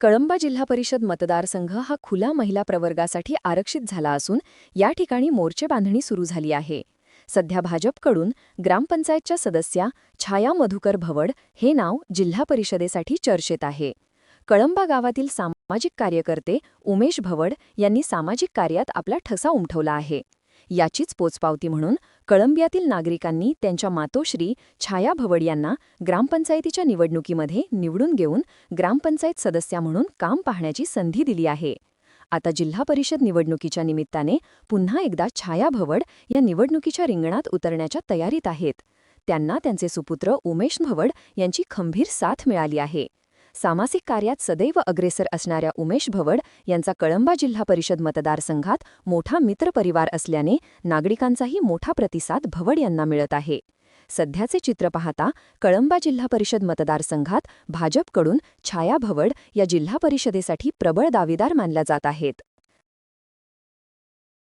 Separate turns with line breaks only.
कळंबा जिल्हा परिषद मतदारसंघ हा खुला महिला प्रवर्गासाठी आरक्षित झाला असून या ठिकाणी मोर्चे बांधणी सुरू झाली आहे. सध्या भाजपकडून ग्रामपंचायतच्या सदस्या छाया मधुकर भवड हे नाव जिल्हा परिषदेसाठी चर्चेत आहे. कळंबा गावातील सामाजिक कार्यकर्ते उमेश भवड यांनी सामाजिक कार्यात आपला ठसा उमठवला आहे. याचीच पोचपावती म्हणून कळंबियातील नागरिकांनी त्यांच्या मातोश्री छाया भवड यांना ग्रामपंचायतीच्या निवडणुकीमध्ये निवडून घेऊन ग्रामपंचायत सदस्या म्हणून काम पाहण्याची संधी दिली आहे. आता जिल्हा परिषद निवडणुकीच्या निमित्ताने पुन्हा एकदा छाया भवड या निवडणुकीच्या रिंगणात उतरण्याच्या तयारीत आहेत. त्यांना त्यांचे सुपुत्र उमेश भवड यांची खंभीर साथ मिळाली आहे. सामाजिक कार्यात सदैव अग्रेसर असणाऱ्या उमेश भवड यांचा कळंबा जिल्हा परिषद मतदारसंघात मोठा मित्रपरिवार असल्याने नागरिकांचाही मोठा प्रतिसाद भवड यांना मिळत आहे. सध्याचे चित्र पाहता कळंबा जिल्हा परिषद मतदारसंघात भाजपकडून छाया भवड या जिल्हा परिषदेसाठी प्रबळ दावेदार मानल्या जात आहेत.